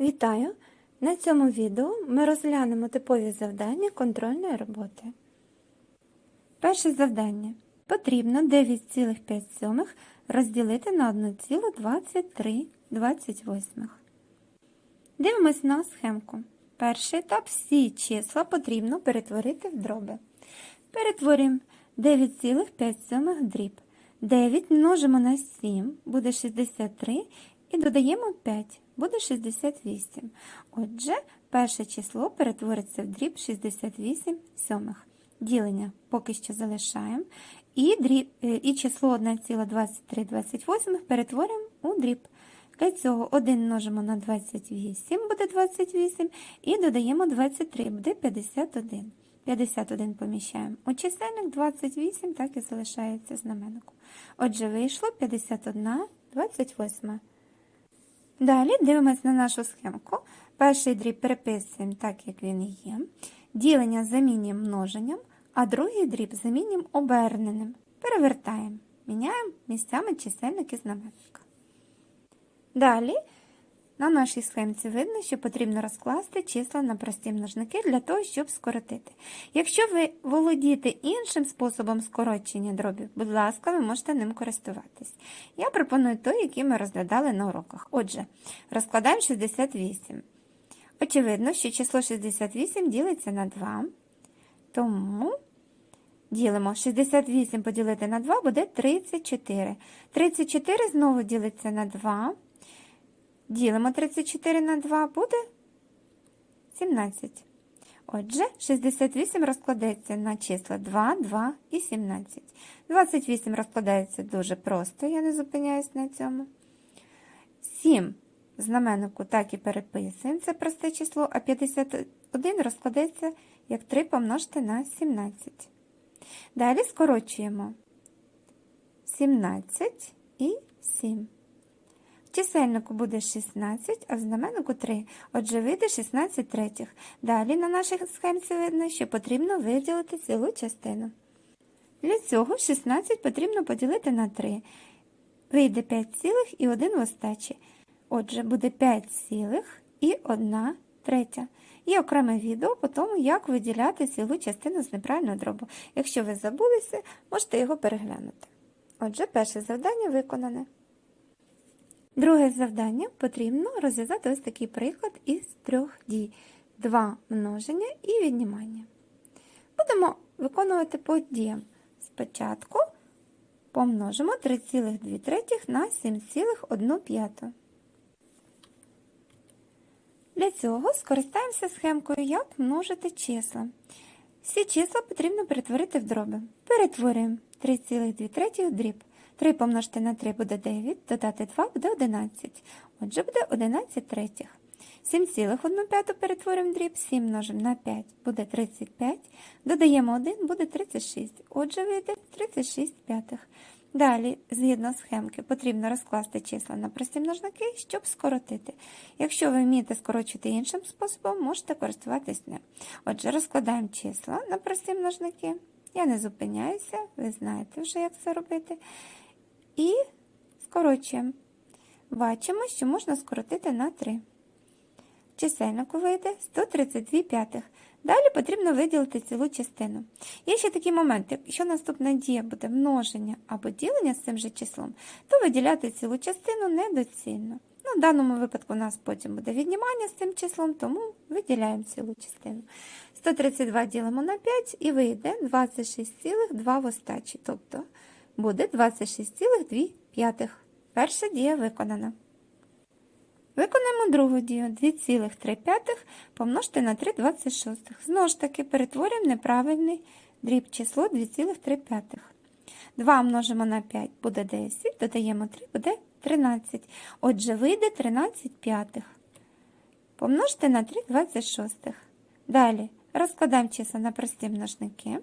Вітаю! На цьому відео ми розглянемо типові завдання контрольної роботи. Перше завдання. Потрібно 9,5 розділити на 1,2328. Дивимось на схемку. Перший етап всі числа потрібно перетворити в дроби. Перетворюємо 9,5 дріб. 9 множимо на 7, буде 63, і додаємо 5, буде 68. Отже, перше число перетвориться в дріб 68 сьомих. Ділення поки що залишаємо. І, дріб, е, і число 1,2328 перетворюємо у дріб. Для цього 1 множимо на 28, буде 28, і додаємо 23, буде 51. 51 поміщаємо у чисельник, 28 так і залишається знаменнику. Отже, вийшло 51, 28. Далі дивимося на нашу схемку. Перший дріб переписуємо так, як він є. Ділення замінюємо множенням, а другий дріб замінюємо оберненим. Перевертаємо, міняємо місцями чисельник і знаменника. Далі на нашій схемці видно, що потрібно розкласти числа на прості множники для того, щоб скоротити. Якщо ви володієте іншим способом скорочення дробів, будь ласка, ви можете ним користуватись. Я пропоную той, який ми розглядали на уроках. Отже, розкладаємо 68. Очевидно, що число 68 ділиться на 2, тому ділимо 68 поділити на 2 буде 34. 34 знову ділиться на 2. Ділимо 34 на 2, буде 17. Отже, 68 розкладається на числа 2, 2 і 17. 28 розкладається дуже просто, я не зупиняюсь на цьому. 7 знаменнику так і переписуємо, це просте число, а 51 розкладається як 3 помножити на 17. Далі скорочуємо 17 і 7. Чисельнику буде 16, а в знаменнику 3. Отже, вийде 16 третіх. Далі на нашій схемці видно, що потрібно виділити цілу частину. Для цього 16 потрібно поділити на 3. Вийде 5 цілих і 1 в остачі. Отже, буде 5 цілих і 1 третя. Є окреме відео по тому, як виділяти цілу частину з неправильного дробу. Якщо ви забулися, можете його переглянути. Отже, перше завдання виконане. Друге завдання потрібно розв'язати ось такий приклад із трьох дій: два множення і віднімання. Будемо виконувати по діям. Спочатку помножимо 3,2 на 7,1. Для цього скористаємося схемкою, як множити числа. Всі числа потрібно перетворити в дроби. Перетворюємо 3,2 в дріб. 3 помножити на 3 буде 9, додати 2 буде 11. Отже, буде 11 третіх. 7,1 перетворимо дріб, 7 множимо на 5 буде 35, додаємо 1, буде 36. Отже, вийде 36 п'ятих. Далі, згідно схемки, потрібно розкласти числа на прості множники, щоб скоротити. Якщо ви вмієте скорочити іншим способом, можете користуватись ним. Отже, розкладаємо числа на прості множники. Я не зупиняюся, ви знаєте вже, як це робити. І скорочуємо. Бачимо, що можна скоротити на 3. В чисельнику вийде 132 п'ятих. Далі потрібно виділити цілу частину. Є ще такий момент, якщо наступна дія буде множення або ділення з цим же числом, то виділяти цілу частину недоцільно. Ну, в даному випадку у нас потім буде віднімання з цим числом, тому виділяємо цілу частину. 132 ділимо на 5 і вийде 26,2 в остачі, тобто буде 26,2. Перша дія виконана. Виконаємо другу дію 2,3 помножити на 3,26. Знову ж таки, перетворюємо неправильний дріб число 2,3. 2 множимо на 5 буде 10, додаємо 3 буде 13. Отже, вийде 13 п'ятих. Помножити на 3,26. Далі розкладаємо числа на прості множники.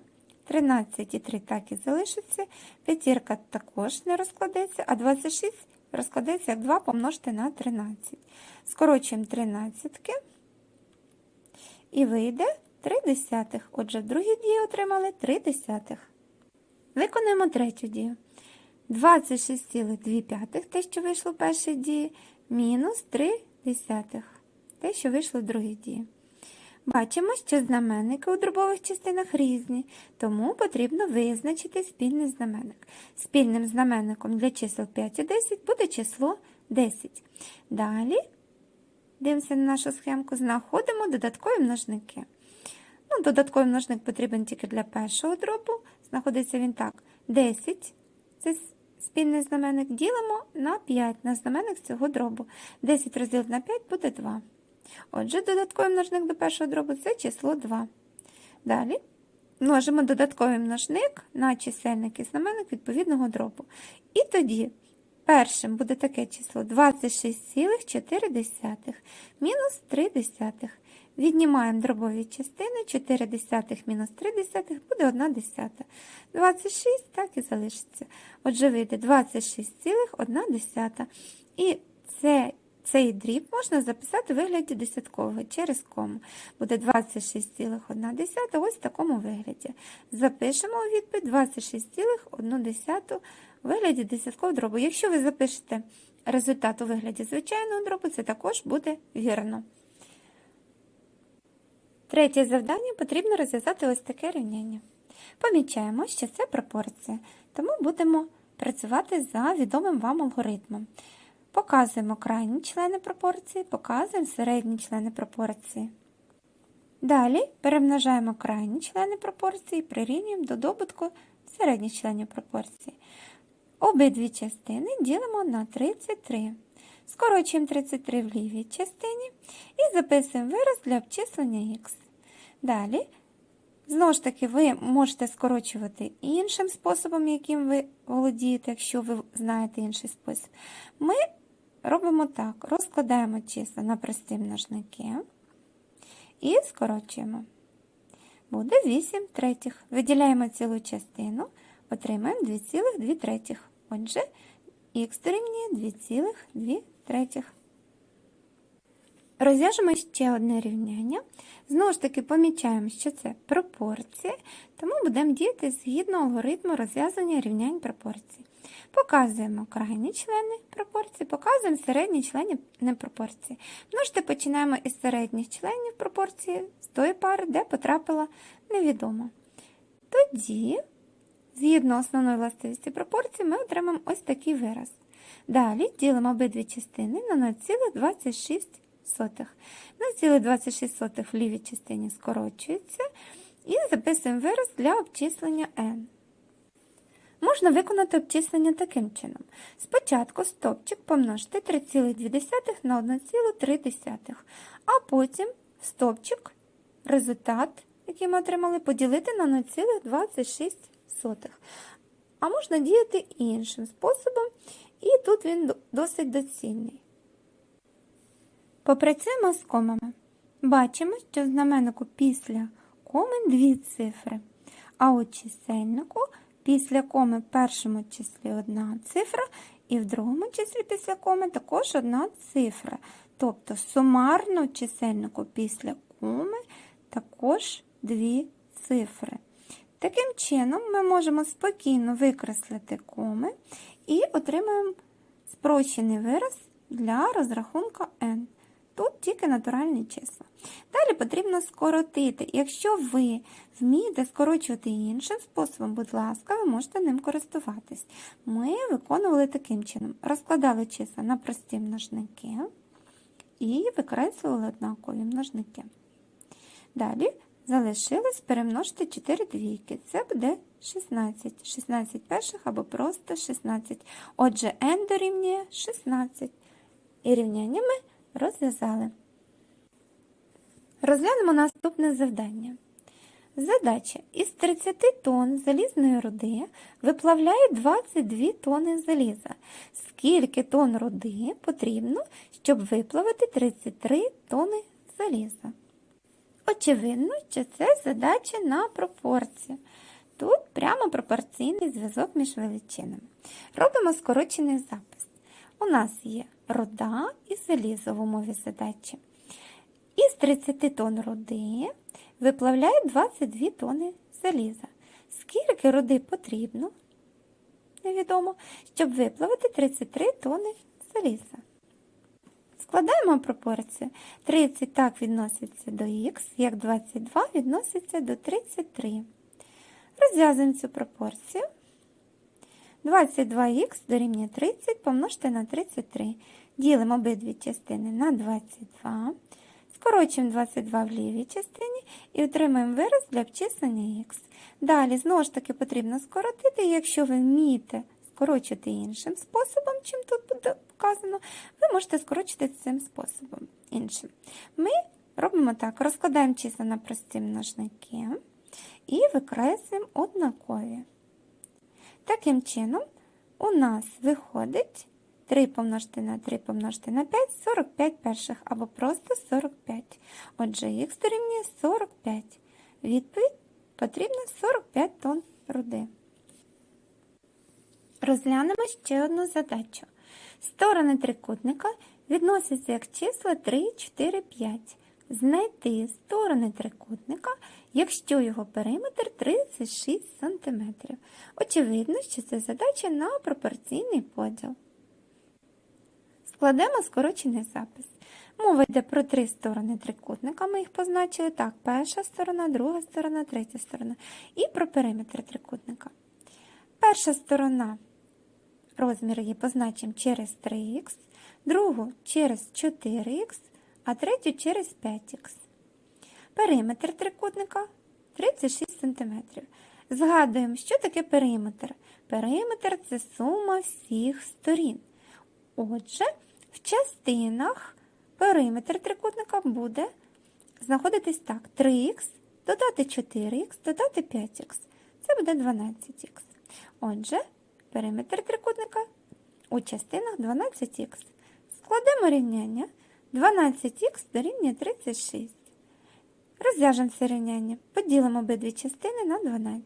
13 і 3 так і залишиться. П'ятірка також не розкладеться, а 26 розкладеться як 2 помножити на 13. Скорочуємо 13 і вийде 3 десятих. Отже, в другій дії отримали 3 десятих. Виконуємо третю дію. 26,2, те, що вийшло в першій дії, мінус 3 десятих. те, що вийшло в другій дії. Бачимо, що знаменники у дробових частинах різні, тому потрібно визначити спільний знаменник. Спільним знаменником для чисел 5 і 10 буде число 10. Далі дивимося на нашу схемку, знаходимо додаткові множники. Ну, додатковий множник потрібен тільки для першого дробу. Знаходиться він так. 10 це спільний знаменник. Ділимо на 5 на знаменник цього дробу. 10 розділити на 5 буде 2. Отже, додатковий множник до першого дробу це число 2. Далі множимо додатковий множник на чисельник і знаменник відповідного дробу. І тоді першим буде таке число 26,4 мінус 3 десятих. Віднімаємо дробові частини, 4 десятих мінус 3 десятих буде 1 десята. 26 так і залишиться. Отже, вийде 26,1 десята. І це, цей дріб можна записати у вигляді десяткового через кому. Буде 26,1 ось в такому вигляді. Запишемо у відповідь 26,1 у вигляді десяткового дробу. Якщо ви запишете результат у вигляді звичайного дробу, це також буде вірно. Третє завдання потрібно розв'язати ось таке рівняння. Помічаємо, що це пропорція, тому будемо працювати за відомим вам алгоритмом. Показуємо крайні члени пропорції, показуємо середні члени пропорції. Далі перемножаємо крайні члени пропорції і прирівнюємо до добутку середніх членів пропорції. Обидві частини ділимо на 33. Скорочуємо 33 в лівій частині і записуємо вираз для обчислення х. Далі, знову ж таки, ви можете скорочувати іншим способом, яким ви володієте, якщо ви знаєте інший спосіб. Ми робимо так: розкладаємо числа на прості множники і скорочуємо. Буде 8 третіх. Виділяємо цілу частину, отримаємо 2,2 третіх. Отже, х дорівнює 2,2 третіх. Розв'яжемо ще одне рівняння. Знову ж таки, помічаємо, що це пропорції, тому будемо діяти згідно алгоритму розв'язання рівнянь пропорцій. Показуємо крайні члени пропорції, показуємо середні члени пропорції. Множити починаємо із середніх членів пропорції з тої пари, де потрапила невідома. Тоді, згідно основної властивості пропорції, ми отримаємо ось такий вираз. Далі ділимо обидві частини на 0,26. 0,26 в лівій частині скорочується і записуємо вираз для обчислення n. Можна виконати обчислення таким чином. Спочатку стопчик помножити 3,2 на 1,3, а потім стопчик, результат, який ми отримали, поділити на 0,26. А можна діяти іншим способом, і тут він досить доцільний. Попрацюємо з комами. Бачимо, що в знаменнику після коми дві цифри, а у чисельнику після коми в першому числі одна цифра, і в другому числі після коми також одна цифра. Тобто сумарно в чисельнику після коми також дві цифри. Таким чином, ми можемо спокійно викреслити коми і отримаємо спрощений вираз для розрахунку n. Тут тільки натуральні числа. Далі потрібно скоротити. Якщо ви вмієте скорочувати іншим способом, будь ласка, ви можете ним користуватись. Ми виконували таким чином: розкладали числа на прості множники і викреслювали однакові множники. Далі залишилось перемножити 4 двійки. Це буде 16. 16 перших або просто 16. Отже, n дорівнює 16. І рівняння ми розв'язали. Розглянемо наступне завдання. Задача із 30 тонн залізної руди виплавляє 22 тонни заліза. Скільки тонн руди потрібно, щоб виплавити 33 тонни заліза? Очевидно, що це задача на пропорцію. Тут прямо пропорційний зв'язок між величинами. Робимо скорочений запис. У нас є руда і залізо в умові задачі. Із 30 тонн руди виплавляє 22 тонни заліза. Скільки руди потрібно, невідомо, щоб виплавити 33 тонни заліза. Складаємо пропорцію. 30 так відноситься до х, як 22 відноситься до 33. Розв'язуємо цю пропорцію. 22х дорівнює 30 помножте на 33. Ділимо обидві частини на 22. Скорочуємо 22 в лівій частині і отримаємо вираз для обчислення х. Далі, знову ж таки, потрібно скоротити, якщо ви вмієте скорочити іншим способом, чим тут буде показано, ви можете скорочити цим способом іншим. Ми робимо так: розкладаємо числа на прості множники і викреслюємо однакові. Таким чином, у нас виходить 3 помножити на 3 помножити на 5 45 перших або просто 45. Отже, х дорівнює 45. Відповідь потрібно 45 тонн руди. Розглянемо ще одну задачу. Сторони трикутника відносяться як числа 3, 4, 5. Знайти сторони трикутника, якщо його периметр 36 см. Очевидно, що це задача на пропорційний поділ. Складемо скорочений запис. Мова йде про три сторони трикутника. Ми їх позначили так: перша сторона, друга сторона, третя сторона. І про периметр трикутника. Перша сторона розмір її позначимо через 3х, другу через 4х, а третю через 5х. Периметр трикутника 36 см. Згадуємо, що таке периметр. Периметр це сума всіх сторін. Отже, в частинах периметр трикутника буде знаходитись так: 3х, додати 4х, додати 5х. Це буде 12х. Отже, периметр трикутника у частинах 12х. Складемо рівняння 12х дорівнює 36. Розв'яжемо це рівняння. Поділимо обидві частини на 12.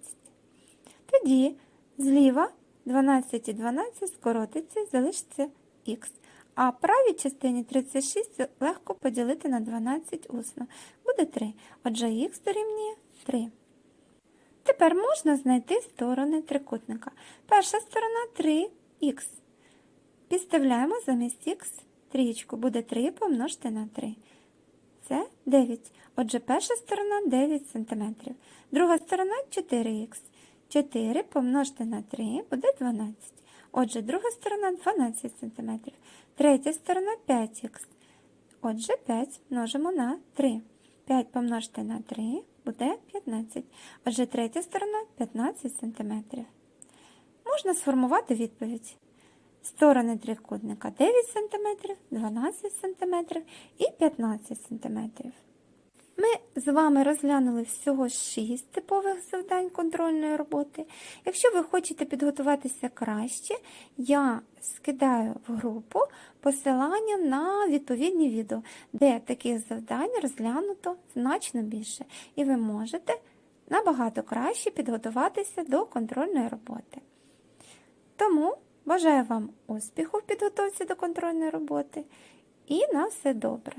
Тоді зліва 12 і 12 скоротиться залишиться х. А правій частині 36 легко поділити на 12 усно. Буде 3. Отже, х дорівнює 3. Тепер можна знайти сторони трикутника. Перша сторона 3х. Підставляємо замість х трієчку. Буде 3 помножити на 3. Це 9. Отже, перша сторона 9 см. Друга сторона 4х. 4 помножити на 3 буде 12. Отже, друга сторона 12 см. Третя сторона 5х. Отже, 5 множимо на 3. 5 помножити на 3 буде 15. Отже, третя сторона 15 см. Можна сформувати відповідь. Сторони трикутника 9 см, 12 см і 15 см. Ми з вами розглянули всього 6 типових завдань контрольної роботи. Якщо ви хочете підготуватися краще, я скидаю в групу посилання на відповідні відео, де таких завдань розглянуто значно більше, і ви можете набагато краще підготуватися до контрольної роботи. Тому бажаю вам успіху в підготовці до контрольної роботи і на все добре!